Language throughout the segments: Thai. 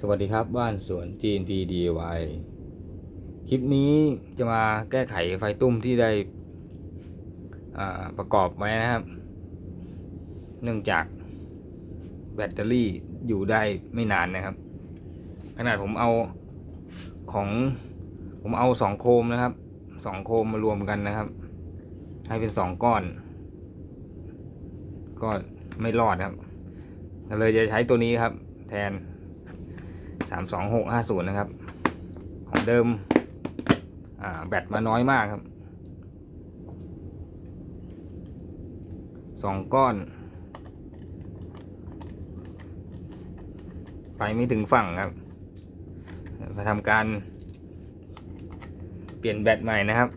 สวัสดีครับบ้านสวน GNP DIY คลิปนี้จะมาแก้ไขไฟตุ้มที่ได้อ่าประกอบไว้นะครับ เนื่องจากแบตเตอรี่อยู่ได้ไม่นานนะครับ ขนาดผมเอาของผมเอาสองโคมนะครับสองโคมมารวมกันนะครับ ให้เป็นสองก้อน ก็ไม่รอดครับก็เลยจะใช้ตัวนี้ครับ แทน สามสองหกห้าศูนย์นะครับ ของเดิมแบตมาน้อยมากครับสองก้อน ไปไม่ถึงฝั่งครับมาทำการเปลี่ยนแบตใหม่นะครับ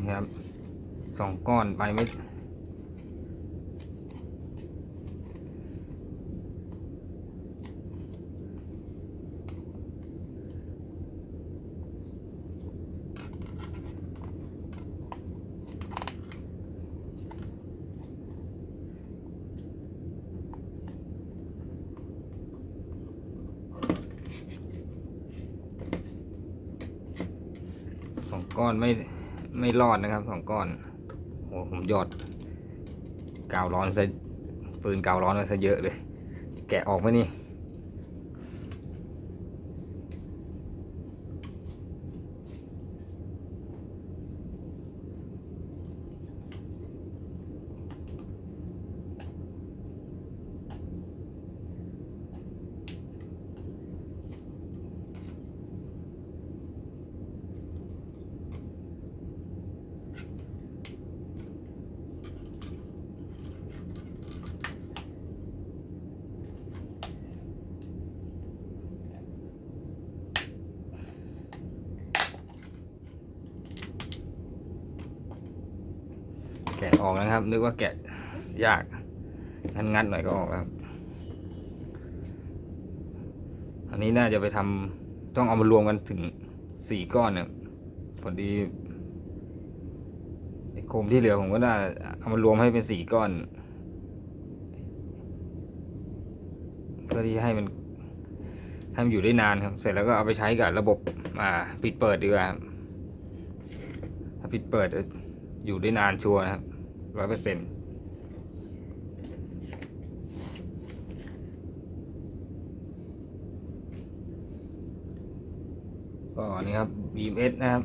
นี่ ครับสองก้อนไปไม่สองก้อนไม่ ไม่รอดนะครับสองก้อนโอ้ผมหยอดกาวร้อนซะปืนกาวร้อนซะเยอะเลย แกะออกไหมนี่ แกะ ออกนะครับ นึกว่าแกะยากงันงัดหน่อยก็ออกแล้วครับอันนี้น่าจะไปทำต้องเอามารวมกันถึงสี่ก้อนเนี่ยพอดีไอ้โคมที่เหลือผมก็น่าเอามารวมให้เป็นสี่ก้อน เพื่อที่ให้มันให้มันอยู่ได้นานครับ เสร็จแล้วก็เอาไปใช้กับระบบอ่าปิดเปิดดีกว่าถ้าปิดเปิดอยู่ได้นานชัวร์นะครับ ร้อยเปอร์เซ็นต์ก็นี่ครับ BMS นะครับ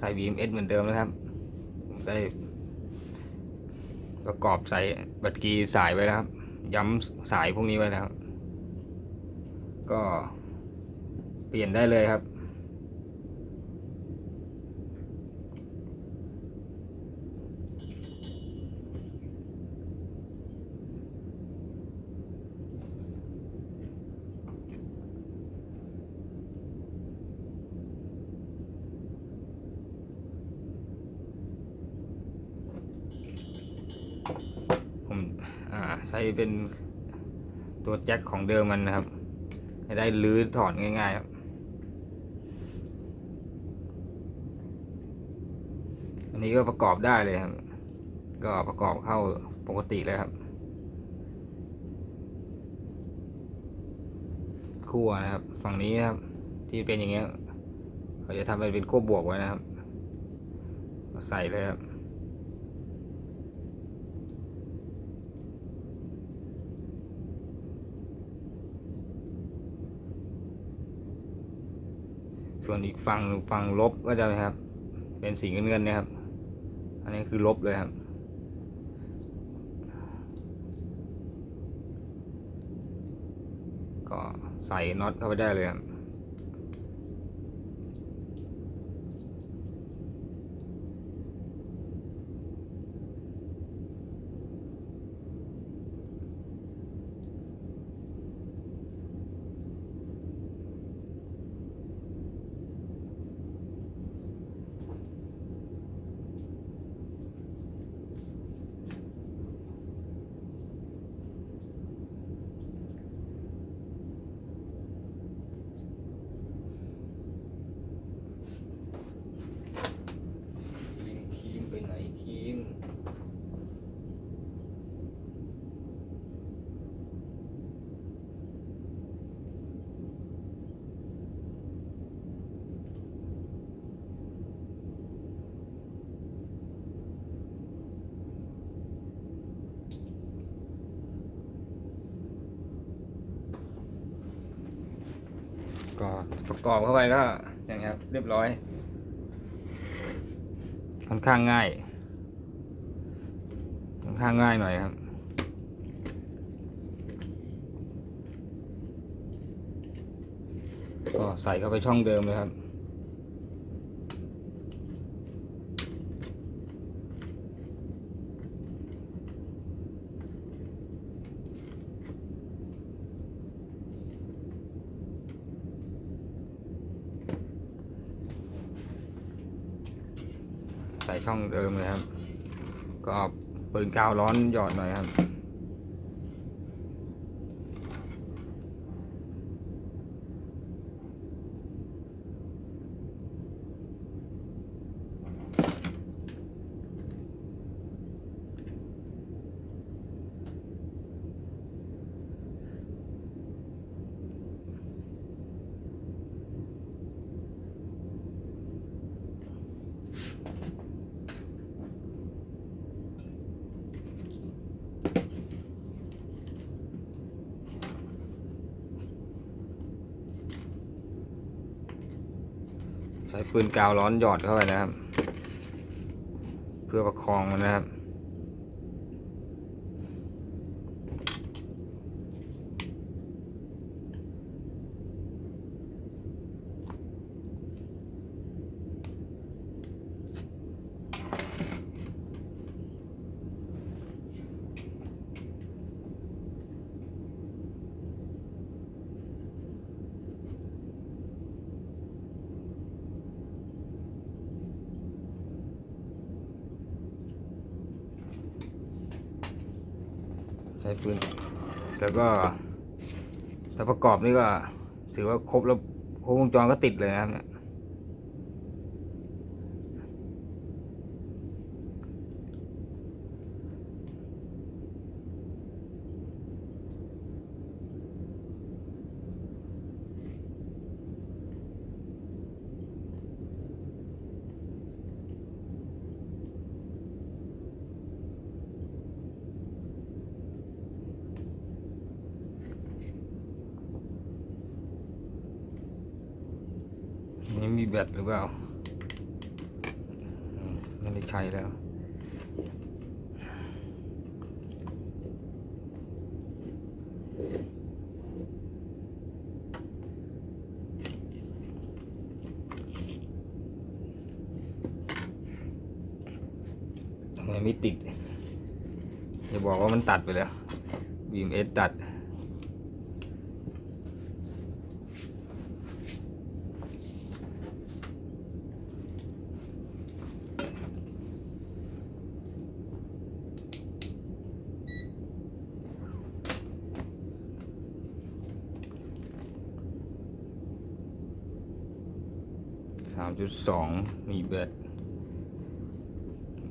ใส่ BMS เหมือนเดิมนะครับ ได้ประกอบใส่บัตรกีสายไว้แล้วครับ ย้ำสายพวกนี้ไว้แล้ว ก็เปลี่ยนได้เลยครับ ผมอ่าใช้ เป็นตัวแจ็คของเดิมมันนะครับจะได้ลื้อถอนง่ายๆครับอันนี้ก็ประกอบได้เลยครับ ก็ประกอบเข้าปกติเลยครับขั้วนะครับ ฝั่งนี้นะครับ ที่เป็นอย่างเงี้ย เขาจะทำเป็นขั้วบวกไว้นะครับ ใส่เลยครับ ส่วนอีกฝั่งฝั่งลบก็จะนะครับ เป็นสีเงินเงินๆนะครับ อันนี้คือลบเลยครับ ก็ใส่น็อตเข้าไปได้เลยครับ ก ประกอบเข้าไปก็อย่างนี้ครับ เรียบร้อย ค่อนข้างง่าย ค่อนข้างง่ายหน่อยครับก็ใส่เข้าไปช่องเดิมเลยครับ เดิมเลยครับ ก็เอาปืนกาวร้อนหยอดหน่อยครับ ใช้ปืนกาวร้อนหยอดเข้าไปนะครับ เพื่อประคองมันนะครับ ใช้ปืนแล้วก็ถ้าประกอบนี่ก็ถือว่าครบแล้วครบวงจรก็ติดเลยนะครับเนี่ยนี่มี แบตหรือเปล่าไม่ได้ใช้แล้วทำไมไม่ติดอย่าบอกว่ามันตัดไปแล้วบีมเอสตัด สามจุดสองมีแบต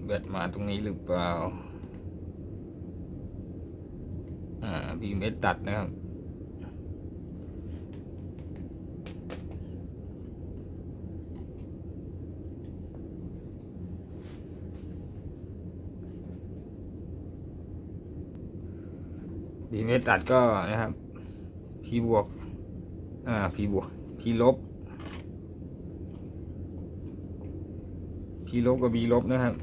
แบตมาตรงนี้หรือเปล่า อ่าบีเมตัดนะครับบีเมตัดก็นะครับพีบวก อ่าพีบวกพีลบ พีลบกับบีลบนะครับ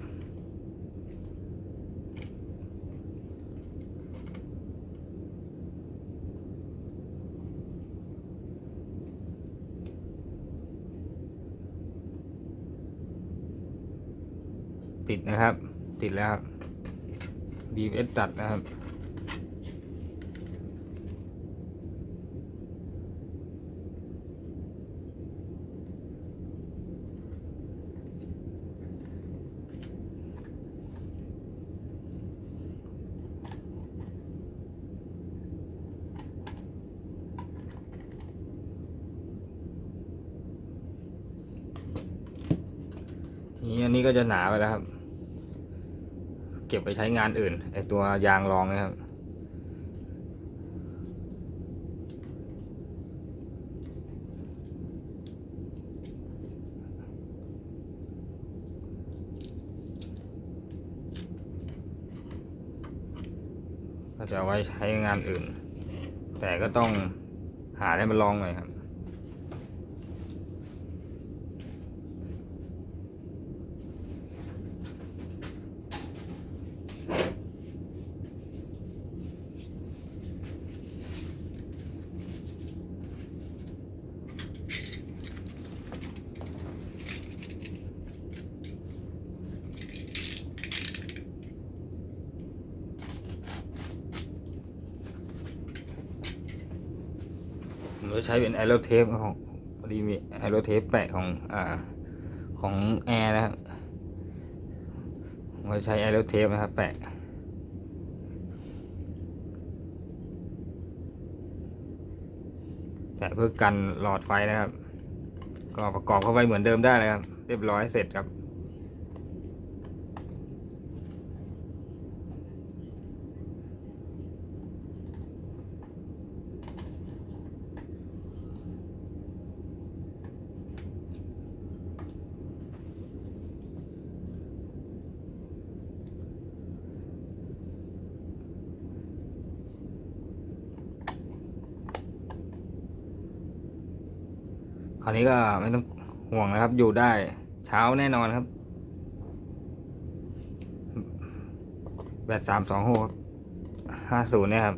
ติดนะครับ ติดแล้วครับบีเอสตัดนะครับ ที นี้ก็จะหนาไปแล้วครับ เก็บไปใช้งานอื่นไอตัวยางรองนะครับ ก็จะไว้ใช้งานอื่น แต่ก็ต้องหาได้มาลองหน่อยครับ เรา ใช้เป็นไอโรเทปของพอดีมีไอโรเทปแปะของอ่าของแอร์นะครับเราใช้ไอโรเทปนะครับ แปะแปะเพื่อกันหลอดไฟนะครับ ก็ประกอบเข้าไปเหมือนเดิมได้เลยครับ เรียบร้อยเสร็จครับ คราวนี้ก็ไม่ต้องห่วงนะครับ อยู่ได้เช้าแน่นอนครับ แบตสามสองหกห้าศูนย์เนี่ยครับ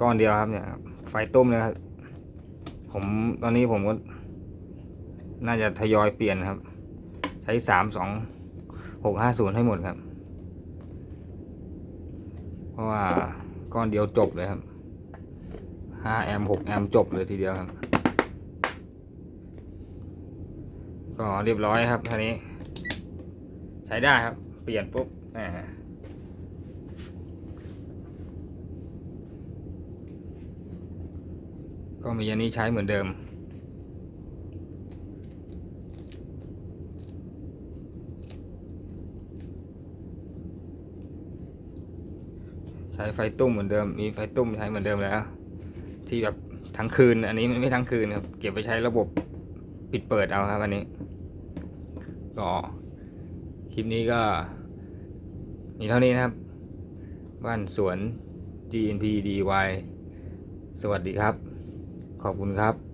ก้อนเดียวครับเนี่ยครับไฟตุ้มเลยครับ ผมตอนนี้ผมก็ น่าจะทยอยเปลี่ยนครับ ใช้สามสองหกห้าศูนย์ให้หมดครับ เพราะว่าก้อนเดียวจบเลยครับห้าแอมหกแอมจบเลยทีเดียวครับ ก็เรียบร้อยครับท่านี้ ใช้ได้ครับ เปลี่ยนปุ๊บอ่าก็มีอันนี้ใช้เหมือนเดิม ใช้ไฟตุ้มเหมือนเดิม มีไฟตุ้มใช้เหมือนเดิมแล้ว ที่แบบทั้งคืน อันนี้ไม่ทั้งคืนครับ เก็บไปใช้ระบบปิดเปิดเอาครับอันนี้ ก็คลิปนี้ก็ มีเท่านี้นะครับ บ้านสวน GNP DY สวัสดีครับ ขอบคุณครับ